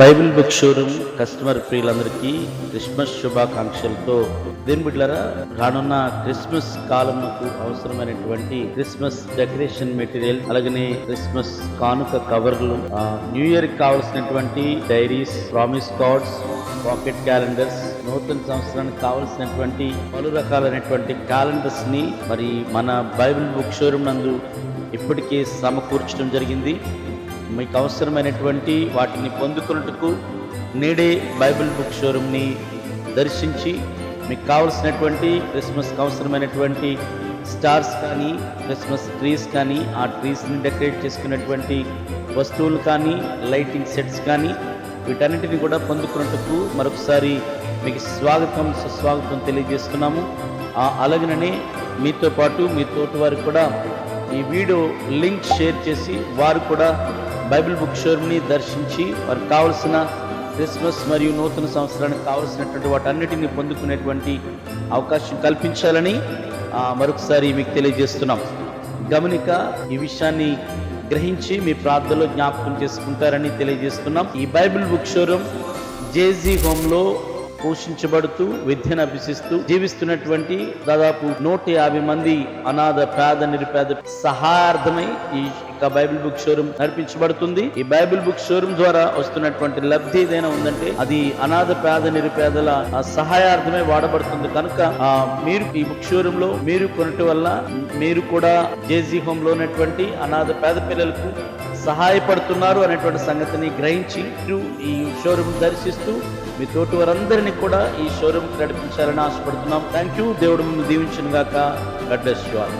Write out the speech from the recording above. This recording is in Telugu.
బైబిల్ బుక్ షోరూమ్ కస్టమర్ ప్రియులందరికీ క్రిస్మస్ శుభాకాంక్షలతో. దేని బిడ్డలారా రానున్న క్రిస్మస్ కాలంకు అవసరమైనటువంటి క్రిస్మస్ డెకరేషన్ మెటీరియల్ అలాగనే క్రిస్మస్ కానుక కవర్లు న్యూ ఇయర్ కావలసినటువంటి diaries promise cards pocket calendars నూతన సంవత్సరానికి కావలసినటువంటి పలు రకాలైనటువంటి క్యాలెండర్స్ని మరి మన బైబిల్ బుక్ షోరూమ్ నందు ఇప్పటికే సమకూర్చడం జరిగింది. మీకు అవసరమైనటువంటి వాటిని పొందుకున్నట్టుకు నేడే బైబిల్ బుక్ షోరూమ్ని దర్శించి మీకు కావలసినటువంటి క్రిస్మస్కి అవసరమైనటువంటి స్టార్స్ కానీ క్రిస్మస్ ట్రీస్ కానీ ఆ ట్రీస్ని డెకరేట్ చేసుకున్నటువంటి వస్తువులు కానీ లైటింగ్ సెట్స్ కానీ వీటన్నిటిని కూడా పొందుకున్నట్టుకు మరొకసారి మీకు స్వాగతం సుస్వాగతం తెలియజేస్తున్నాము. ఆ అలాగనే మీతో పాటు మీ తోటి వారికి కూడా ఈ వీడియో లింక్ షేర్ చేసి వారు కూడా బైబిల్ బుక్ షోరూమ్ని దర్శించి వారికి కావలసిన క్రిస్మస్ మరియు నూతన సంవత్సరానికి కావలసినటువంటి వాటన్నిటిని పొందుకునేటువంటి అవకాశం కల్పించాలని మరొకసారి మీకు తెలియజేస్తున్నాం. గమనిక ఈ విషయాన్ని గ్రహించి మీ ప్రార్థనలో జ్ఞాపకం చేసుకుంటారని తెలియజేస్తున్నాం. ఈ బైబిల్ బుక్ షోరూమ్ జేజీ హోమ్లో పోషించబడుతూ విద్యను అభ్యసిస్తూ జీవిస్తున్నటువంటి దాదాపు నూట యాభై మంది అనాథ పేద నిరుపేద సహాయార్థమై ఈ యొక్క బైబిల్ బుక్ షోరూమ్ నడిపించబడుతుంది. ఈ బైబిల్ బుక్ షోరూమ్ ద్వారా వస్తున్నటువంటి లబ్ధి ఏదైనా ఉందంటే అది అనాథ పేద నిరుపేదల సహాయార్థమే వాడబడుతుంది. కనుక మీరు ఈ బుక్ షోరూమ్లో మీరు కొనటం వల్ల మీరు కూడా జేజీ హోమ్లో ఉన్నటువంటి అనాథ పేద పిల్లలకు సహాయపడుతున్నారు అనేటువంటి సంగతిని గ్రహించి ఈ షోరూమ్ దర్శిస్తూ మీ తోటి వారందరినీ కూడా ఈ షోరూమ్ నడిపించాలని ఆశపడుతున్నాం. థ్యాంక్ యూ దేవుడు మిమ్మల్ని దీవించిన గాక గడ్ బ్లెస్ యు ఆల్